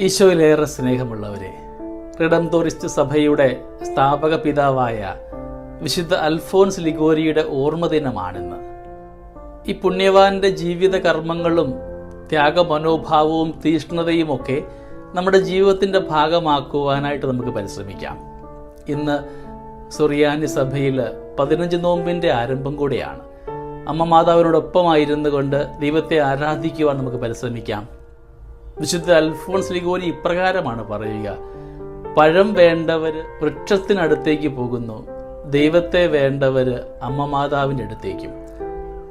ഈശോയിലേറെ സ്നേഹമുള്ളവരെ റിഡംതോറിസ്റ്റ് സഭയുടെ സ്ഥാപക പിതാവായ വിശുദ്ധ അൽഫോൻസ് ലിഗോരിയുടെ ഓർമ്മദിനമാണിന്ന്. ഈ പുണ്യവാന്റെ ജീവിത കർമ്മങ്ങളും ത്യാഗമനോഭാവവും തീഷ്ണതയും ഒക്കെ നമ്മുടെ ജീവിതത്തിന്റെ ഭാഗമാക്കുവാനായിട്ട് നമുക്ക് പരിശ്രമിക്കാം. ഇന്ന് സുറിയാനി സഭയിൽ പതിനഞ്ച് നോമ്പിന്റെ ആരംഭം കൂടിയാണ്. അമ്മ മാതാവിനോടൊപ്പമായിരുന്നു കൊണ്ട് ദൈവത്തെ ആരാധിക്കുവാൻ നമുക്ക് പരിശ്രമിക്കാം. വിശുദ്ധ അൽഫോൺസ് ലിഗോരി ഇപ്രകാരമാണ് പറയുക. പഴം വേണ്ടവർ വൃക്ഷത്തിനടുത്തേക്ക് പോകുന്നു. ദൈവത്തെ വേണ്ടവർ അമ്മ മാതാവിന്റെ അടുത്തേക്കും.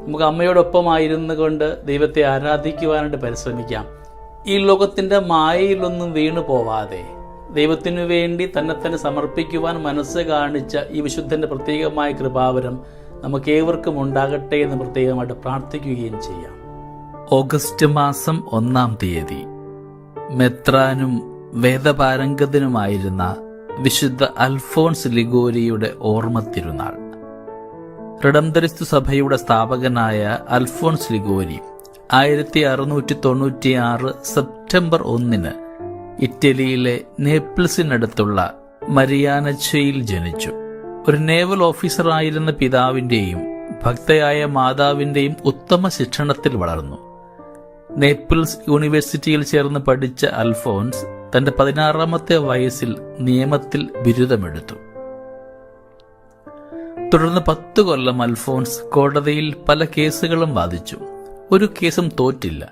നമുക്ക് അമ്മയോടൊപ്പമായിരുന്നു കൊണ്ട് ദൈവത്തെ ആരാധിക്കുവാനായിട്ട് പരിശ്രമിക്കാം. ഈ ലോകത്തിന്റെ മായയിലൊന്നും വീണു പോവാതെ ദൈവത്തിനു വേണ്ടി തന്നെ തന്നെ സമർപ്പിക്കുവാൻ മനസ്സ് കാണിച്ച ഈ വിശുദ്ധന്റെ പ്രത്യേകമായ കൃപാവരം നമുക്ക് ഏവർക്കും ഉണ്ടാകട്ടെ എന്ന് പ്രത്യേകമായിട്ട് പ്രാർത്ഥിക്കുകയും ചെയ്യാം. ഓഗസ്റ്റ് മാസം ഒന്നാം തീയതി. മെത്രാനും വേദപാരംഗതനുമായിരുന്ന വിശുദ്ധ അൽഫോൺസ് ലിഗോരിയുടെ ഓർമ്മ തിരുനാൾ റിഡംതരിസ്തു സഭയുടെ സ്ഥാപകനായ അൽഫോൺസ് ലിഗോരി ആയിരത്തി അറുന്നൂറ്റി തൊണ്ണൂറ്റിയാറ് സെപ്റ്റംബർ ഒന്നിന് ഇറ്റലിയിലെ നേപ്പിൾസിനടുത്തുള്ള മരിയാനച്ചയിൽ ജനിച്ചു. ഒരു നേവൽ ഓഫീസറായിരുന്ന പിതാവിന്റെയും ഭക്തയായ മാതാവിന്റെയും ഉത്തമ ശിക്ഷണത്തിൽ വളർന്നു. നേപ്പിൾസ് യൂണിവേഴ്സിറ്റിയിൽ ചേർന്ന് പഠിച്ച അൽഫോൺസ് തന്റെ പതിനാറാമത്തെ വയസ്സിൽ നിയമത്തിൽ ബിരുദമെടുത്തു. തുടർന്ന് പത്തു കൊല്ലം അൽഫോൺസ് കോടതിയിൽ പല കേസുകളും വാദിച്ചു. ഒരു കേസും തോറ്റില്ല.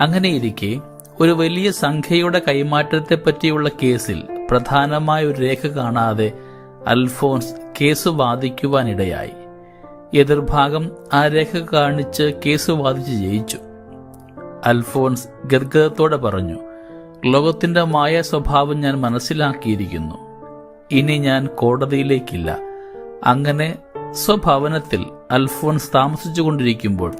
അങ്ങനെയിരിക്കെ ഒരു വലിയ സംഖ്യയുടെ കൈമാറ്റത്തെ പറ്റിയുള്ള കേസിൽ പ്രധാനമായ ഒരു രേഖ കാണാതെ അൽഫോൺസ് കേസ് വാദിക്കുവാനിടയായി. എതിർഭാഗം ആ രേഖ കാണിച്ച് കേസ് വാദിച്ച് ജയിച്ചു. അൽഫോൺസ് ഗദ്ഗതത്തോടെ പറഞ്ഞു ലോകത്തിന്റെ മായ സ്വഭാവം ഞാൻ മനസ്സിലാക്കിയിരിക്കുന്നു. ഇനി ഞാൻ കോടതിയിലേക്കില്ല. അങ്ങനെ സ്വഭവനത്തിൽ അൽഫോൺസ് താമസിച്ചുകൊണ്ടിരിക്കുമ്പോൾ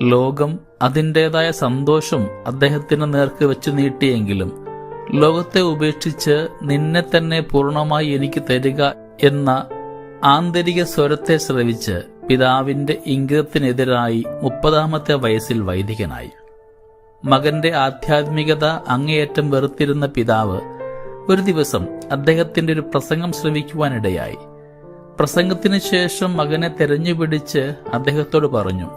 ലോകം അതിന്റെതായ സന്തോഷം അദ്ദേഹത്തിന് നേർക്ക് വെച്ചു നീട്ടിയെങ്കിലും ലോകത്തെ ഉപേക്ഷിച്ച് നിന്നെ തന്നെ പൂർണമായി എനിക്ക് തരിക എന്ന ആന്തരിക സ്വരത്തെ ശ്രവിച്ച് പിതാവിന്റെ ഇംഗിതത്തിനെതിരായി മുപ്പതാമത്തെ വയസ്സിൽ വൈദികനായി. മകന്റെ ആധ്യാത്മികത അങ്ങേയറ്റം വെറുത്തിരുന്ന പിതാവ് ഒരു ദിവസം അദ്ദേഹത്തിന്റെ ഒരു പ്രസംഗം ശ്രവിക്കുവാനിടയായി. പ്രസംഗത്തിന് ശേഷം മകനെ തെരഞ്ഞുപിടിച്ച് അദ്ദേഹത്തോട് പറഞ്ഞു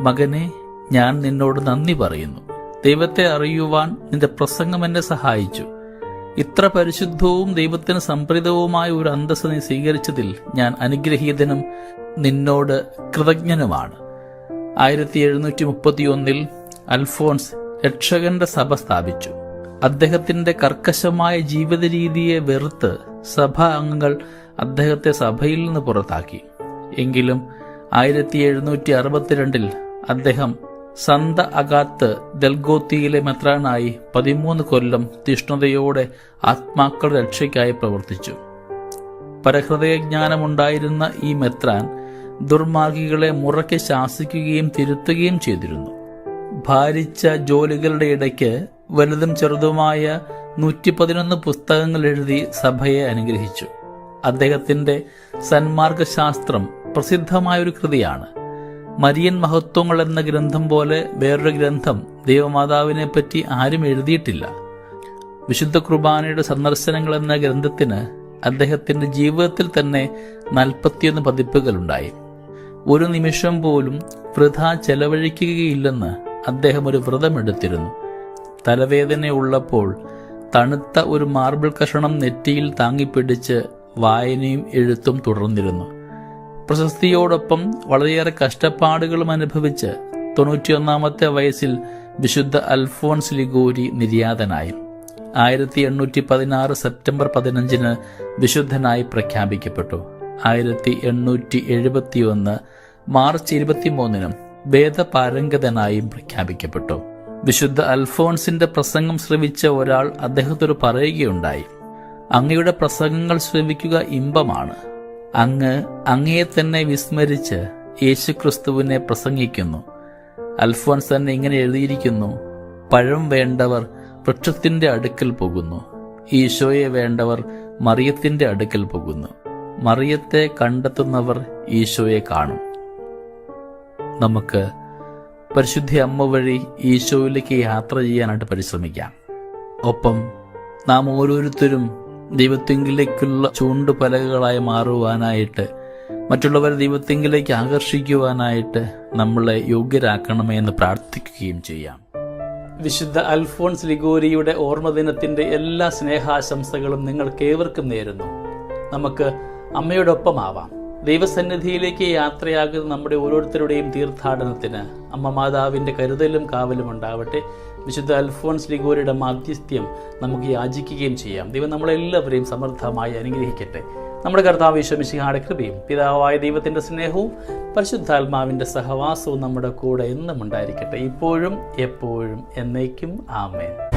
മകനെ ഞാൻ നിന്നോട് നന്ദി പറയുന്നു. ദൈവത്തെ അറിയുവാൻ നിന്റെ പ്രസംഗം എന്നെ സഹായിച്ചു. ഇത്ര പരിശുദ്ധവും ദൈവത്തിന് സംപ്രീതവുമായ ഒരു അന്തസ് നീ സ്വീകരിച്ചതിൽ ഞാൻ അനുഗ്രഹീതനും നിന്നോട് കൃതജ്ഞനുമാണ്. ആയിരത്തി എഴുന്നൂറ്റി മുപ്പത്തിയൊന്നിൽ അൽഫോൺസ് രക്ഷകന്റെ സഭ സ്ഥാപിച്ചു. അദ്ദേഹത്തിന്റെ കർക്കശമായ ജീവിത രീതിയെ വെറുത്ത് സഭാ അംഗങ്ങൾ അദ്ദേഹത്തെ സഭയിൽ നിന്ന് പുറത്താക്കി. എങ്കിലും ആയിരത്തി എഴുന്നൂറ്റി അറുപത്തിരണ്ടിൽ അദ്ദേഹം സന്ത അഗാത്ത് ദൽഗോത്തിയിലെ മെത്രാനായി പതിമൂന്ന് കൊല്ലം തീഷ്ണതയോടെ ആത്മാക്കളുടെ രക്ഷയ്ക്കായി പ്രവർത്തിച്ചു. പരഹൃദയജ്ഞാനമുണ്ടായിരുന്ന ഈ മെത്രാൻ ദുർമാർഗികളെ മുറയ്ക്ക് ശാസിക്കുകയും തിരുത്തുകയും ചെയ്തിരുന്നു. ഭാരിച്ച ജോലികളുടെ ഇടയ്ക്ക് വലുതും ചെറുതുമായ നൂറ്റി പതിനൊന്ന് പുസ്തകങ്ങൾ എഴുതി സഭയെ അനുഗ്രഹിച്ചു. അദ്ദേഹത്തിന്റെ സന്മാർഗശാസ്ത്രം പ്രസിദ്ധമായൊരു കൃതിയാണ്. മരിയൻ മഹത്വങ്ങൾ എന്ന ഗ്രന്ഥം പോലെ വേറൊരു ഗ്രന്ഥം ദൈവമാതാവിനെ പറ്റി ആരും എഴുതിയിട്ടില്ല. വിശുദ്ധ കുർബാനയുടെ സന്ദർശനങ്ങൾ എന്ന ഗ്രന്ഥത്തിന് അദ്ദേഹത്തിന്റെ ജീവിതത്തിൽ തന്നെ നാൽപ്പത്തിയൊന്ന് പതിപ്പുകളുണ്ടായി. ഒരു നിമിഷം പോലും വൃഥ ചെലവഴിക്കുകയില്ലെന്ന് അദ്ദേഹം ഒരു വ്രതമെടുത്തിരുന്നു തലവേദന ഉള്ളപ്പോൾ തണുത്ത ഒരു മാർബിൾ കഷണം നെറ്റിയിൽ താങ്ങിപ്പിടിച്ച് വായനയും എഴുത്തും തുടർന്നിരുന്നു. പ്രശസ്തിയോടൊപ്പം വളരെയേറെ കഷ്ടപ്പാടുകളും അനുഭവിച്ച് തൊണ്ണൂറ്റിയൊന്നാമത്തെ വയസ്സിൽ വിശുദ്ധ അൽഫോൺസ് ലിഗോരി നിര്യാതനായി. ആയിരത്തി എണ്ണൂറ്റി പതിനാറ് സെപ്റ്റംബർ പതിനഞ്ചിന് വിശുദ്ധനായി പ്രഖ്യാപിക്കപ്പെട്ടു. ആയിരത്തി എണ്ണൂറ്റി എഴുപത്തിയൊന്ന് മാർച്ച് ഇരുപത്തിമൂന്നിനും വേദപാരംഗതനായും പ്രഖ്യാപിക്കപ്പെട്ടു. വിശുദ്ധ അൽഫോൺസിന്റെ പ്രസംഗം ശ്രവിച്ച ഒരാൾ അദ്ദേഹത്തോട് പറയുകയുണ്ടായി അങ്ങയുടെ പ്രസംഗങ്ങൾ ശ്രവിക്കുക ഇമ്പമാണ്. അങ്ങ് അങ്ങയെ തന്നെ വിസ്മരിച്ച് യേശുക്രിസ്തുവിനെ പ്രസംഗിക്കുന്നു. അൽഫോൺസ് തന്നെ ഇങ്ങനെ എഴുതിയിരിക്കുന്നു പഴം വേണ്ടവർ വൃക്ഷത്തിന്റെ അടുക്കൽ പോകുന്നു. ഈശോയെ വേണ്ടവർ മറിയത്തിന്റെ അടുക്കൽ പോകുന്നു. മറിയത്തെ കണ്ടെത്തുന്നവർ ഈശോയെ കാണും. നമുക്ക് പരിശുദ്ധി അമ്മ വഴി ഈശോയിലേക്ക് യാത്ര ചെയ്യാനായിട്ട് പരിശ്രമിക്കാം. ഒപ്പം നാം ഓരോരുത്തരും ദൈവത്തെങ്കിലേക്കുള്ള ചൂണ്ടുപലകകളായി മാറുവാനായിട്ട് മറ്റുള്ളവരെ ദൈവത്തെങ്കിലേക്ക് ആകർഷിക്കുവാനായിട്ട് നമ്മളെ യോഗ്യരാക്കണമേ എന്ന് പ്രാർത്ഥിക്കുകയും ചെയ്യാം. വിശുദ്ധ അൽഫോൺസ് ലിഗോരിയുടെ ഓർമ്മദിനത്തിന്റെ എല്ലാ സ്നേഹാശംസകളും നിങ്ങൾക്ക് ഏവർക്കും നേരുന്നു. നമുക്ക് അമ്മയോടൊപ്പമാവാം. ദൈവസന്നിധിയിലേക്ക് യാത്രയാകുന്ന നമ്മുടെ ഓരോരുത്തരുടെയും തീർത്ഥാടനത്തിന് അമ്മ മാതാവിന്റെ കരുതലും കാവലും ഉണ്ടാവട്ടെ. വിശുദ്ധ അൽഫോൺസ് ലിഗോരിയുടെ മാധ്യസ്ഥ്യം നമുക്ക് യാചിക്കുകയും ചെയ്യാം. ദൈവം നമ്മളെല്ലാവരെയും സമൃദ്ധമായി അനുഗ്രഹിക്കട്ടെ. നമ്മുടെ കർത്താവ് വിശ്വമിശിഹാടെ കൃപയും പിതാവായ ദൈവത്തിന്റെ സ്നേഹവും പരിശുദ്ധാത്മാവിന്റെ സഹവാസവും നമ്മുടെ കൂടെ എന്നും ഉണ്ടായിരിക്കട്ടെ. ഇപ്പോഴും എപ്പോഴും എന്നേക്കും ആമേൻ.